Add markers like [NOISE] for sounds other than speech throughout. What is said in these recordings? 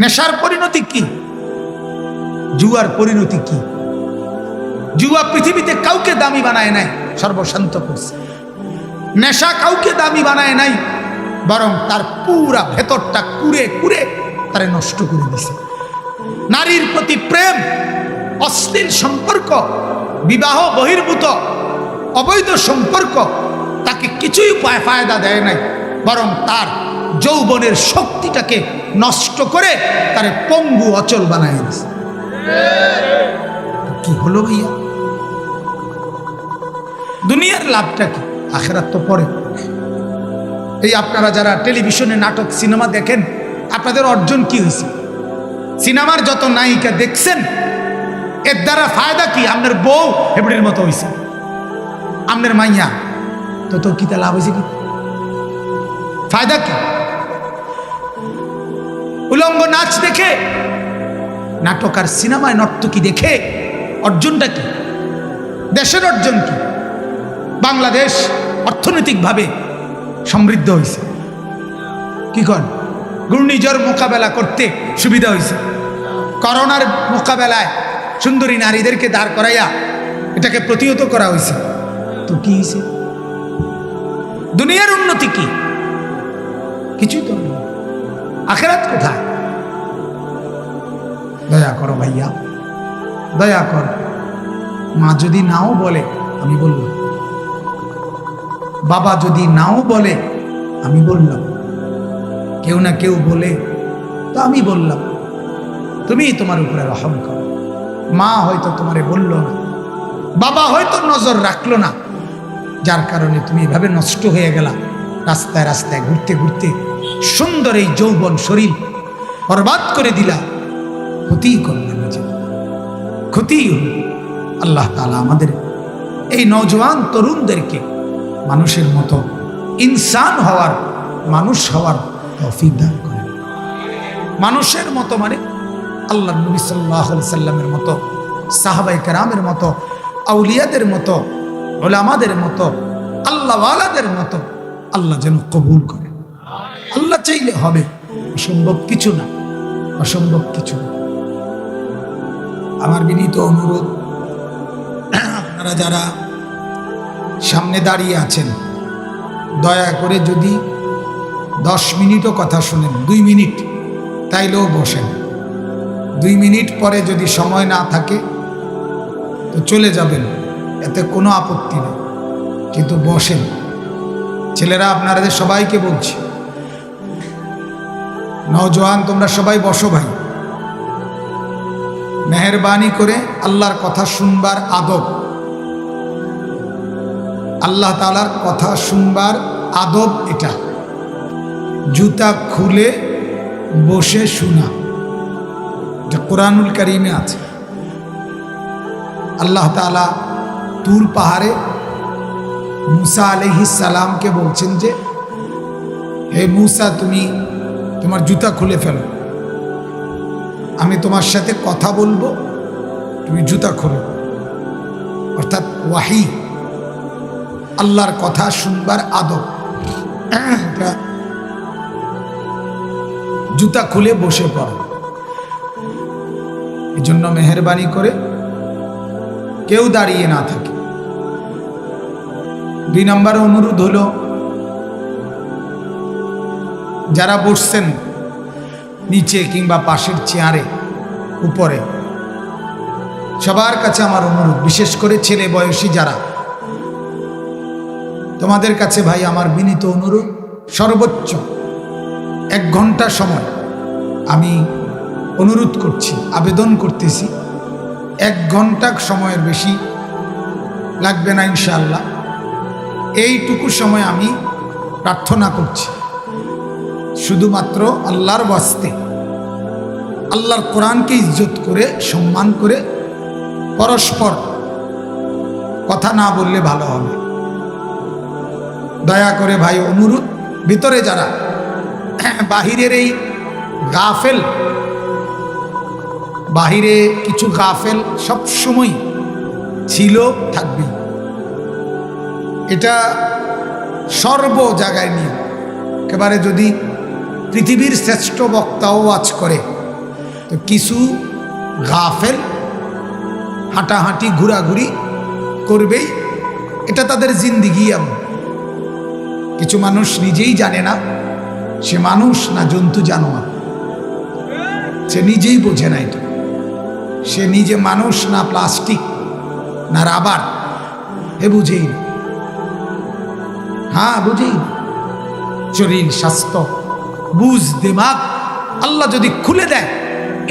নেশার পরিণতি কি? জুয়ার পরিণতি কি? জুয়া পৃথিবীতে কাউকে দামি বানায় নাই, সর্বশান্ত করছে। নেশা কাউকে দামি বানায় নাই, বরং তার পুরা ভেতরটা কুরে কুরে তারে নষ্ট করে দিছে। নারীর প্রতি প্রেম, অশ্লীল সম্পর্ক, বিবাহ বহির্ভূত, অবৈধ সম্পর্ক, তাকে কিছুই ফায়দা দেয় নাই, বরং তার যৌবনের শক্তিটাকে নষ্ট করে তারে পঙ্গু অচল বানায় দিছে। কি হলো ভাইয়া? দুনিয়ার লাভটা কি? আখেরাত তো পরে। এই আপনারা যারা টেলিভিশনে নাটক, সিনেমা দেখেন, আপনাদের অর্জন কি হয়েছে? সিনেমার যত নায়িকা দেখছেন, এর দ্বারা ফায়দা কি? আপনার বউ হেবড়ির মতো হয়েছে আপনার মাইয়া, তো তোর কিতা লাভ হয়েছে কি? ফায়দা কি? উলঙ্গ নাচ দেখে, নাটক আর সিনেমায় নর্তকী দেখে, অর্জনটা কি? দেশের অর্জন কি? বাংলাদেশ অর্থনৈতিকভাবে সমৃদ্ধ হয়েছে কি কর ঘূর্ণিঝড় মোকাবেলা করতে সুবিধা হয়েছে করোনার মোকাবেলায় সুন্দরী নারীদেরকে দাঁড় করাইয়া এটাকে প্রতিহত করা হয়েছে তো কি হয়েছে দুনিয়ার উন্নতি কি? কিছুই তো নেই আখেরাত কোথায়? দয়া করো ভাইয়া। দয়া কর। মা যদি নাও বলে, আমি বললাম। বাবা যদি নাও বলে, আমি বললাম। কেউ না কেউ বলে, তো আমি বললাম। তুমি তোমার উপরে রহম করো। মা হয়তো তোমারে বলল না। বাবা হয়তো নজর রাখল না। যার কারণে তুমি এভাবে নষ্ট হয়ে গেলা। রাস্তায় রাস্তায় ঘুরতে ঘুরতে সুন্দর এই যৌবন শরীর বরবাদ করে দিলা। ক্ষতি করল নিজে ক্ষতি হল আল্লাহ তালা আমাদের এই নজওয়ান তরুণদেরকে মানুষের মতো ইনসান হওয়ার, মানুষ হওয়ার তৌফিক দান করে। মানুষের মতো মানে আল্লাহ নবী সাল্লাহ সাল্লামের মতো সাহাবাই কেরামের মতো, আউলিয়াদের মতো ওলামাদের মতো, আল্লাহওয়ালাদের মতো আল্লাহ যেন কবুল করে। চাইলে হবে। অসম্ভব কিছু না, অসম্ভব কিছু না। আমার বিনীত অনুরোধ, আপনারা যারা সামনে দাঁড়িয়ে আছেন, দয়া করে যদি দশ মিনিটও কথা শোনেন, দুই মিনিট, তাইলেও বসেন। দুই মিনিট পরে যদি সময় না থাকে, তো চলে যাবেন, এতে কোনো আপত্তি নেই। কিন্তু বসেন। ছেলেরা আপনারা সবাইকে বলছি নজওয়ান তোমরা সবাই বসো ভাই। মেহরবানি করে আল্লাহর কথা শুনবার আদব। আল্লাহ তালার কথা শুনবার আদব এটা। জুতা খুলে বসে শোনা। এটা কোরআনুল করিমে আছে। আল্লাহ তালা তুর পাহাড়ে মুসা আলহিস সালামকে বলছেন যে, হে মুসা, তুমি তোমার জুতা খুলে ফেলো। আমি তোমার সাথে কথা বলব, তুমি জুতা খোলো। অর্থাৎ ওয়াহি, আল্লাহর কথা শুনবার আদব। জুতা খুলে বসে পড়ো। এই জন্য মেহরবানি করে কেউ দাঁড়িয়ে না থাকে। দুই নম্বর অনুরোধ হলো যারা বসছেন নিচে কিংবা পাশের চেয়ারে, উপরে, সবার কাছে আমার অনুরোধ, বিশেষ করে ছেলে বয়সী যারা, তোমাদের কাছে ভাই আমার বিনীত অনুরোধ, সর্বোচ্চ এক ঘণ্টা সময় আমি অনুরোধ করছি, আবেদন করতেছি, এক ঘণ্টা সময়ের বেশি লাগবে না ইনশাআল্লাহ। এইটুকু সময় আমি প্রার্থনা করছি। শুধুমাত্র আল্লাহর বাস্তে আল্লাহর কোরআনকে ইজ্জত করে, সম্মান করে পরস্পর কথা না বললে ভালো হবে। দয়া করে ভাই অনুরোধ, ভিতরে যারা [CLEARS THROAT] বাহিরের এই গাফেল, বাহিরে কিছু গাফেল সবসময় ছিল, থাকবে। এটা সর্ব জায়গায় নিয়ে একেবারে যদি পৃথিবীর শ্রেষ্ঠ বক্তাও আজ করে। তো কিছু গাফেল হাঁটাহাঁটি ঘোরাঘুরি করবেই, এটা তাদের জিন্দিগি এমন। কিছু মানুষ নিজেই জানে না, সে মানুষ না জন্তু জানোয়ার সে নিজেই বোঝে না এটা। সে নিজে মানুষ না প্লাস্টিক, না রাবার, এ বুঝেই না। হ্যাঁ বুঝেই শরীর স্বাস্থ্য বুঝ, দিমাগ আল্লাহ যদি খুলে দেয়,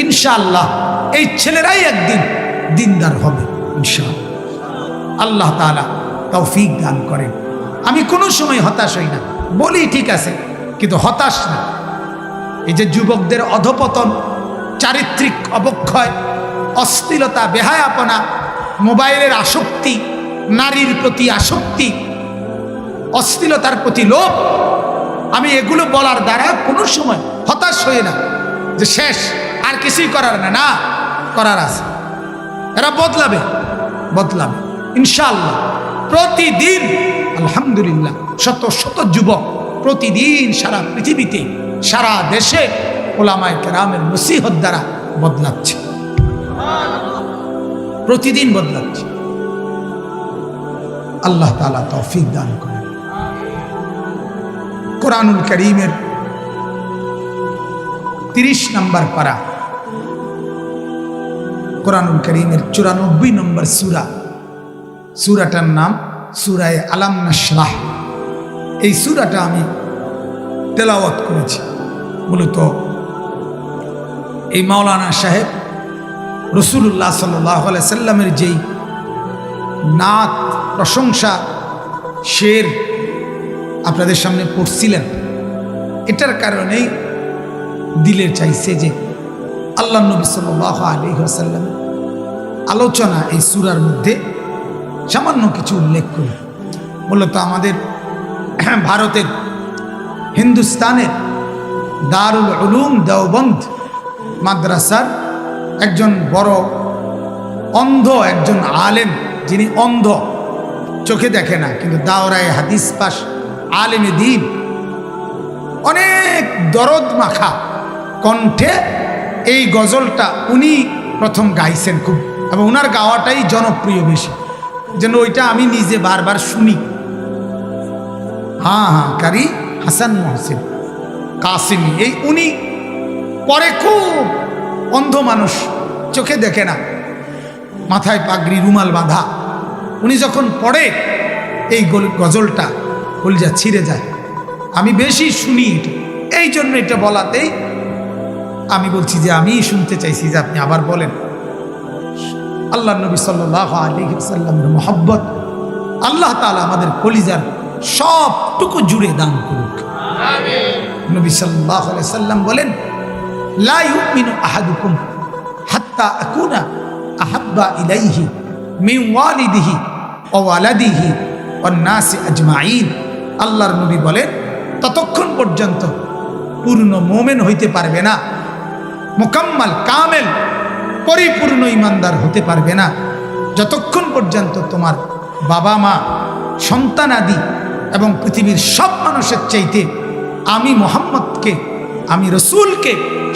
ইনশাআল্লাহ এই ছেলেরাই একদিন দিনদার হবে, ইনশাআল্লাহ। আল্লাহ তাআলা তৌফিক দান করেন। আমি কোনো সময় হতাশ হই না, বলি ঠিক আছে, কিন্তু হতাশ না। এই যে যুবকদের অধপতন, চারিত্রিক অবক্ষয় অস্থিরতা বেহায়াপনা, মোবাইলের আসক্তি, নারীর প্রতি আসক্তি অস্থিরতার প্রতি লোভ আমি এগুলো বলার দ্বারা কোনো সময় হতাশ হই না যে শেষ, আর কিছুই করার না না, করার আছে। এরা বদলাবে বদলাবে। ইনশাআল্লাহ, প্রতিদিন, আলহামদুলিল্লাহ, শত শত যুবক প্রতিদিন সারা পৃথিবীতে, সারা দেশে ওলামায় কেরামের নসিহত দ্বারা বদলাচ্ছে। প্রতিদিন বদলাচ্ছে। আল্লাহ তালা তৌফিক দান করেন। কোরআনুল করিমের তিরিশ নম্বর পারা। কোরআনুল করিমের চুরানব্বই নম্বর সুরা। সুরাটার নাম সুরায় আলাম নাসরাহ এই সুরাটা আমি তেলাওয়াত করেছি। মূলত এই মাওলানা সাহেব রসুল্লাহ সাল্লাহ সাল্লামের যেই নাত, প্রশংসা, শের আপনাদের সামনে পড়ছিলেন, এটার কারণেই দিলের চাইছে যে আল্লাহ নবী সাল্লাহ আলী আসাল্লাম আলোচনা এই সুরার মধ্যে সামান্য কিছু উল্লেখ করি। মূলত আমাদের ভারতের হিন্দুস্তানের দারুল উলুম দেওবন্দ মাদ্রাসার একজন বড় অন্ধ, একজন আলেম, যিনি অন্ধ, চোখে দেখে না, কিন্তু দাওরায় হাদিস পাশ আলেমে দিন অনেক দরদ মাখা কণ্ঠে এই গজলটা উনি প্রথম গাইছেন খুব। এবং ওনার গাওয়াটাই জনপ্রিয় বেশি। যেন ওইটা আমি নিজে বারবার শুনি। হ্যাঁ হ্যাঁ কারি হাসান মহসিন, কাসিমি, এই উনি পরে খুব অন্ধ মানুষ, চোখে দেখে না। মাথায় পাগড়ি, রুমাল বাঁধা। উনি যখন পড়ে এই গজলটা কলিজা ছিঁড়ে যায়। আমি বেশি শুনি এই জন্য এটা বলাতেই আমি বলছি যে আমি শুনতে চাইছি যে আপনি আবার বলেন। আল্লাহ নবী সাল্লাহ আলী সাল্লামের মোহব্বত আল্লাহ তালা আমাদের কলিজার সবটুকু জুড়ে দান করুক। নবী সাল্লাহ সাল্লাম বলেন লাইমিনু আহাদুকুম হাত্তা আকুনা আহাব্বা ইলাইহি মিন ওয়ালিদিহি ও ওয়ালাদিহি ও নাসি আজমাইন আল্লাহর নবী বলেন, ততক্ষণ পর্যন্ত পূর্ণ মোমেন হইতে পারবে না। মোকাম্মাল, কামেল, পরিপূর্ণ ইমানদার হতে পারবে না। যতক্ষণ পর্যন্ত তোমার বাবা মা, সন্তান আদি এবং পৃথিবীর সব মানুষের চাইতে আমি মোহাম্মদকে, আমি রসুলকে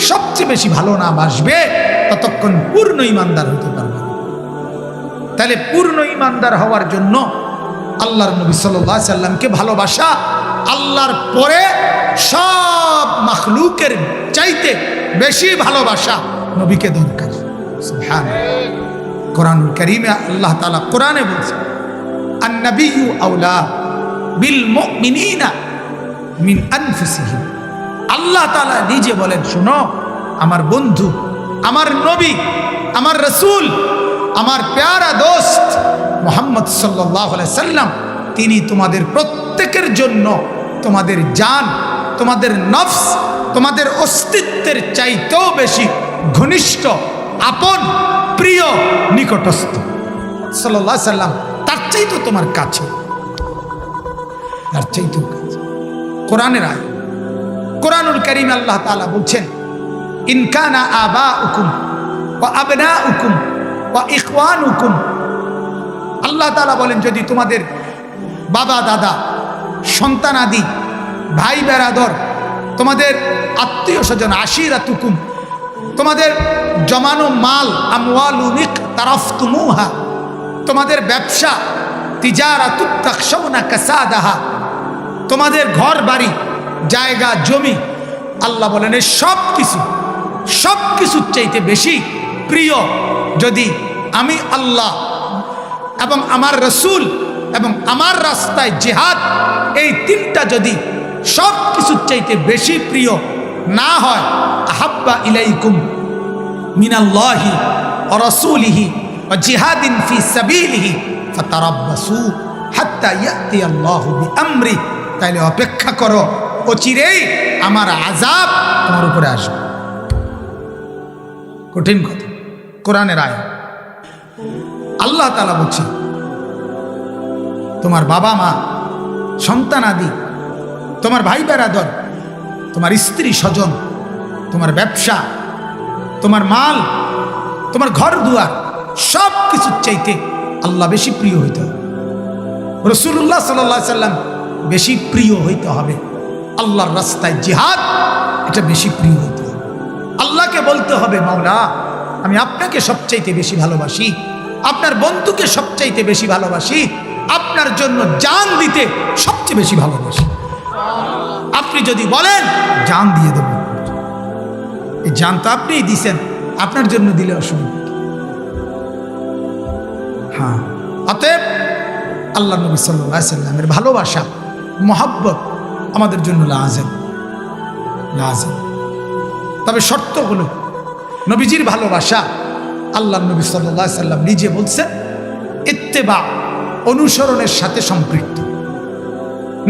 সবচেয়ে বেশি ভালো না বাসবে ততক্ষণ পূর্ণ ইমানদার হতে পারবে তাহলে পূর্ণ ইমানদার হওয়ার জন্য আল্লাহর নবী সাল্লাহ সাল্লামকে ভালোবাসা, আল্লাহর পরে সব মাখলুকের চাইতে বেশি ভালোবাসা নবীকে দরকার। কোরআন করিমে আল্লাহ তালা কোরআনে বলছে আউলা বিল মিন আল্লাহ তালা নিজে বলেন, শোনো, আমার বন্ধু, আমার নবী, আমার রসুল আমার প্যারা দোস্ত মোহাম্মদ সাল্লাহ সাল্লাম, তিনি তোমাদের প্রত্যেকের জন্য তোমাদের জান, তোমাদের নফস, তোমাদের অস্তিত্বের চাইতেও বেশি ঘনিষ্ঠ, আপন, প্রিয়, নিকটস্থ। সাল্লাহ সাল্লাম, তার চাইতো তোমার কাছে। তার চাইতেও কাছে। কোরআনের আয় কোরআনুল করিম আল্লাহ তালা বলছেন ইনকানা আবা উকুম ও আবনা উকুম ও ইকওয়ান হুকুম আল্লাহ তালা বলেন, যদি তোমাদের বাবা, দাদা, সন্তান আদি, ভাই বেড়াদর তোমাদের আত্মীয় স্বজন আশিরা তুকুম তোমাদের জমানো মাল আমওয়ালুনিক তারাফতুমুহা, তোমাদের ব্যবসা তিজারাতুত্তাকশাউনা কাসাদাহা, তোমাদের ঘর বাড়ি জায়গা, জমি, আল্লাহ বলেন সব কিছু সব কিছুর চাইতে বেশি প্রিয় যদি আমি আল্লাহ এবং আমার রসুল এবং আমার রাস্তায় জেহাদ, এই তিনটা যদি সব কিছুর চাইতে বেশি প্রিয় না হয়, আহাব্বা ইলাইকুম মিনাল্লাহি ও রসুলিহি ও জিহাদিন ফি সাবিলিহি, ফাতারাব্বাসু হাত্তা ইয়াতি আল্লাহু বিআমরি। তাইলে অপেক্ষা করো অচিরেই আমার আজাব তোমার উপরে আসবে। কঠিন কথা। কোরআনের আয়। আল্লাহ তালা বলছে তোমার বাবা মা, সন্তান আদি, তোমার ভাই বেড়াদর তোমার স্ত্রী স্বজন, তোমার ব্যবসা, তোমার মাল, তোমার ঘর দুয়ার সব কিছুর চাইতে আল্লাহ বেশি প্রিয় হইতে হবে। রসুল্লাহ সাল্লা সাল্লাম বেশি প্রিয় হইতে হবে। আল্লাহর রাস্তায় জিহাদ, এটা বেশি প্রিয় হইতে হবে। আল্লাহকে বলতে হবে, মাওলা আমি আপনাকে সবচাইতে বেশি ভালোবাসি, আপনার বন্ধুকে সবচাইতে বেশি ভালোবাসি, আপনার জন্য জান দিতে সবচেয়ে বেশি ভালোবাসি। আপনি যদি বলেন, জান দিয়ে দেব। এই জান তো আপনিই দিছেন, আপনার জন্য দিলে অসুবিধা হ্যাঁ অতএব আল্লাহ নবী সাল্লামের ভালোবাসা, মহাব্বত আমাদের জন্য লাজেম লাজেম। তবে শর্ত হলো নবীজির ভালোবাসা। আল্লাহ নবী সাল্লাহ সাল্লাম নিজে বলছেন, ইত্তেবা, অনুসরণের সাথে সম্পৃক্ত।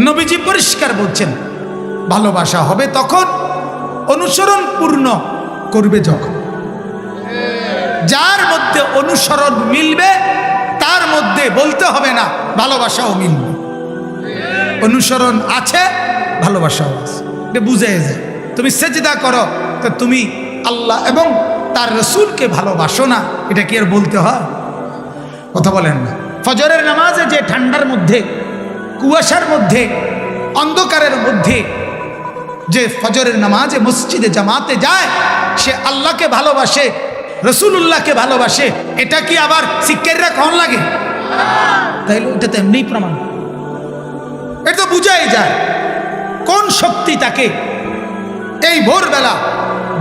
নবীজি পরিষ্কার বলছেন, ভালোবাসা হবে তখন, অনুসরণ পূর্ণ করবে যখন। যার মধ্যে অনুসরণ মিলবে, তার মধ্যে বলতে হবে না, ভালোবাসাও মিলবে। অনুসরণ আছে, ভালোবাসাও আছে। বুঝে যায়। তুমি সেজদা করো, তো তুমি আল্লাহ এবং তার রসুলকে ভালোবাসো না, এটা কি আর বলতে হয়? কথা বলেন না। ফজরের নামাজে যে ঠান্ডার মধ্যে, কুয়াশার মধ্যে, অন্ধকারের মধ্যে যে ফজরের নামাজে মসজিদে জামাতে যায়, সে আল্লাহকে ভালোবাসে রসুল্লাহকে ভালোবাসে, এটা কি আবার শিক্ষারীরা কখন লাগে? তাইলে ওটা তো এমনিই প্রমাণ। এটা তো বুঝাই যায় কোন শক্তি তাকে এই ভোরবেলা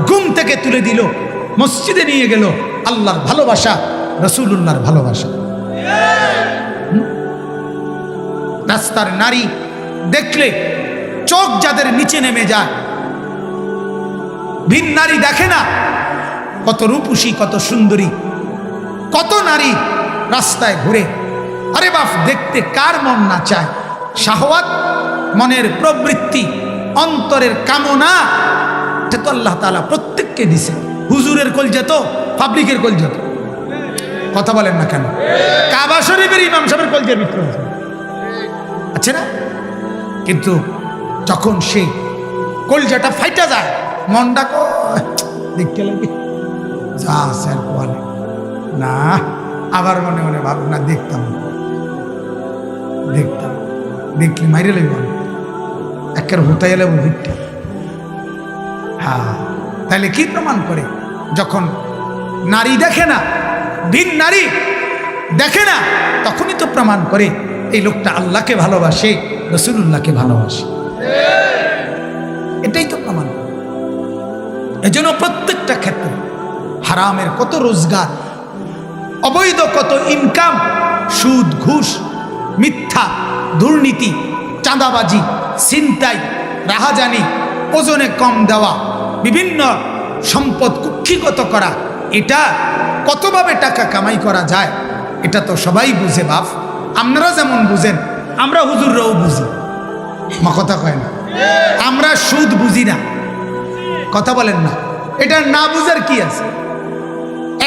ঘুম থেকে তুলে দিল, মসজিদে নিয়ে গেল। আল্লাহর ভালোবাসা রসুল্লাহর ভালোবাসা। রাস্তার নারী দেখলে চোখ যাদের নিচে নেমে যায়। ভিন নারী দেখে না কত রূপসী, কত সুন্দরী, কত নারী রাস্তায় ঘুরে। আরে বাপ, দেখতে কার মন না চায়? শাহওয়াত মনের প্রবৃত্তি, অন্তরের কামনা এটা তো আল্লাহ তালা প্রত্যেককে দিছে। হুজুরের কলজা তো পাবলিকের কলজা তো। কথা বলেন না কেন? কাবা শরীফের ইমাম সাহেবের কলজার ভিতরে আছে। না? কিন্তু যখন সেই কলজাটা ফাইটা যায়, মনটা দেখতে লাগে। যা স্যার বলে না, আবার মনে মনে ভাব না, দেখতাম দেখতাম। দেখলি মাইরে লাগবে একের হতাই এলে ভিটটা হ্যাঁ। তাহলে কি প্রমাণ করে? যখন নারী দেখে না ভিন নারী দেখে না, তখনই তো প্রমাণ করে এই লোকটা আল্লাহকে ভালোবাসে রসুল্লাহকে ভালোবাসে। এটাই তো প্রমাণ। এজন্য প্রত্যেকটা ক্ষেত্রে হারামের কত রোজগার, অবৈধ কত ইনকাম সুদ, ঘুষ, মিথ্যা, দুর্নীতি, চাঁদাবাজি, ছিনতাই, রাহাজানি ওজনে কম দেওয়া, বিভিন্ন সম্পদ কুক্ষিগত করা, এটা কতভাবে টাকা কামাই করা যায়, এটা তো সবাই বুঝে বাপ। আপনারা যেমন বুঝেন, আমরা হুজুররাও বুঝি। মা কথা কয় না? আমরা সুদ বুঝি না। কথা বলেন না। এটা না বুঝার কি আছে?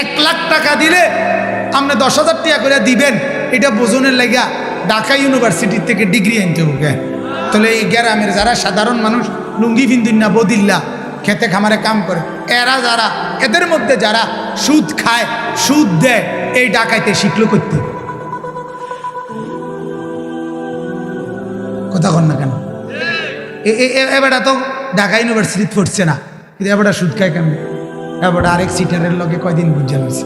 এক লাখ টাকা দিলে আপনি দশ হাজার টাকা করে দিবেন, এটা বোঝনের লাগা ঢাকা ইউনিভার্সিটির থেকে ডিগ্রি আনতে হবে। তাহলে এই গ্রামের যারা সাধারণ মানুষ লুঙ্গি ফিন্দুন না বদিল্লা, খেতে খামারে কাম করে। এরা যারা, এদের মধ্যে যারা সুদ খায়, সুদ দেয়, এই ডাকাইতে শিখলো করতে। কথা কন না কেন? এবারটা তো ঢাকা ইউনিভার্সিটি পড়ছে না, কিন্তু এবারটা সুদ খায় কেন এবার আরেক সিটারের লগে কয়দিন বুঝা হয়েছে।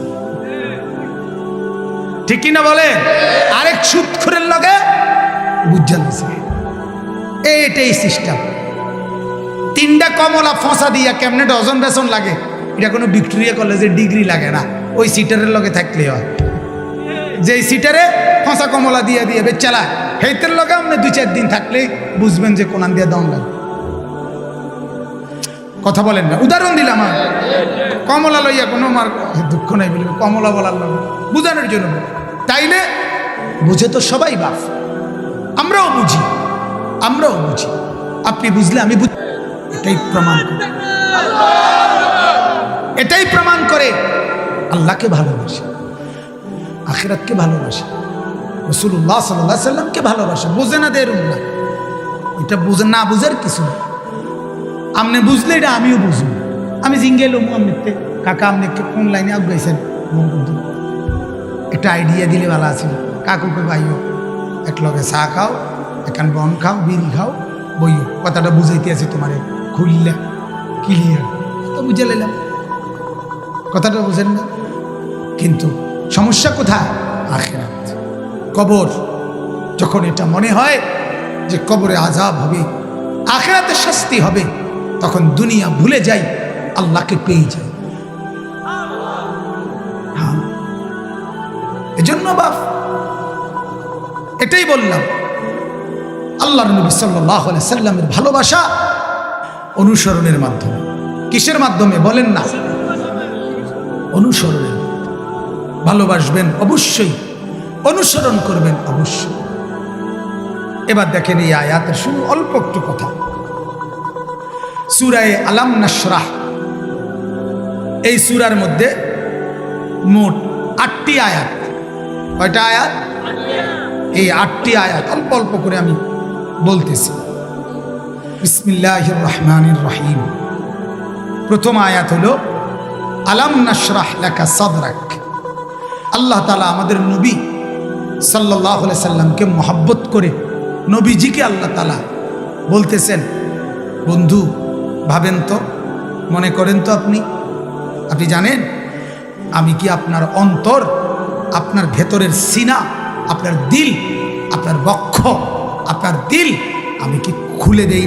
ঠিক কিনা বলে? আরেক সুৎখরের লগে বুঝা হয়েছে। এইটাই সিস্টেম তিনটা কমলা ফসা দিয়া কেমনে ডজন বেসন লাগে? এটা কোনো ভিক্টোরিয়া কলেজের ডিগ্রি লাগে না। ওই সিটারের লগে থাকলে হয়। যে সিটারে ফসা কমলা দিয়ে দিয়ে বেচালা হেতের লগে আপনি দুই চার দিন থাকলে বুঝবেন যে কোনান দিয়ে দম লাগে কথা বলেন না। উদাহরণ দিলাম কমলা লইয়া কোনো আমার দুঃখ নাই বলে কমলা বলার লগে বুঝানোর জন্য। তাইলে বুঝে তো সবাই বাপ আমরাও বুঝি। আমরাও বুঝি। আপনি বুঝলে আমি বুঝ এটাই প্রমাণ করে। এটাই প্রমাণ করে আল্লাহকে ভালোবাসে, আখিরাতকে ভালোবাসে রসুল্লাহ সাল্লাহ সাল্লামকে ভালোবাসে। বোঝে না দের না। এটা বুঝে না বুঝার কিছু না আপনি বুঝলে এটা আমিও বুঝব। আমি জিঙ্গে লোম আপনিতে কাকা আপনি কোন লাইনে আগাইছেন? একটা আইডিয়া দিলে ভালো আছিল কাকুকে বাইও এক লগে চা খাও, এখান বন খাও বিড়ি খাও, বইও। কথাটা বুঝাইতে আছে তোমার। খুললে ক্লিয়ার তো বুঝে নিলাম কথাটা বুঝেন না? কিন্তু সমস্যা কোথায়? আখেরাত। কবর। যখন এটা মনে হয় যে কবরে আজাব হবে, আখেরাতে শাস্তি হবে, তখন দুনিয়া ভুলে যাই, আল্লাহকে পেয়ে যাই। হ্যাঁ। এজন্য বাপ, এটাই বললাম। আল্লাহর নবী সাল্লাহ সাল্লামের ভালোবাসা অনুসরণের মাধ্যমে। কিসের মাধ্যমে? বলেন না। অনুসরণের ভালোবাসবেন অবশ্যই। অনুসরণ করবেন অবশ্যই। এবার দেখেন এই আয়াতের শুধু অল্প একটু কথা। সুরায় আলাম নাসরাহ এই সুরার মধ্যে মোট আটটি আয়াত। কয়টা আয়াত? এই আটটি আয়াত অল্প অল্প করে আমি বলতেছি। বিসমিল্লাহ রহমানির রহিম। প্রথম আয়াত হলো, আলাম নাসরাহ লেখা সদরাক। আল্লাহ তালা আমাদের নবী সাল্লাহ সাল্লামকে মহাব্বত করে নবীজিকে আল্লাহ তালা বলতেছেন, বন্ধু, ভাবেন তো, মনে করেন তো আপনি। আপনি জানেন, আমি কি আপনার অন্তর, আপনার ভেতরের সিনা, আপনার দিল, আপনার বক্ষ, আপনার দিল, আমি কি খুলে দেই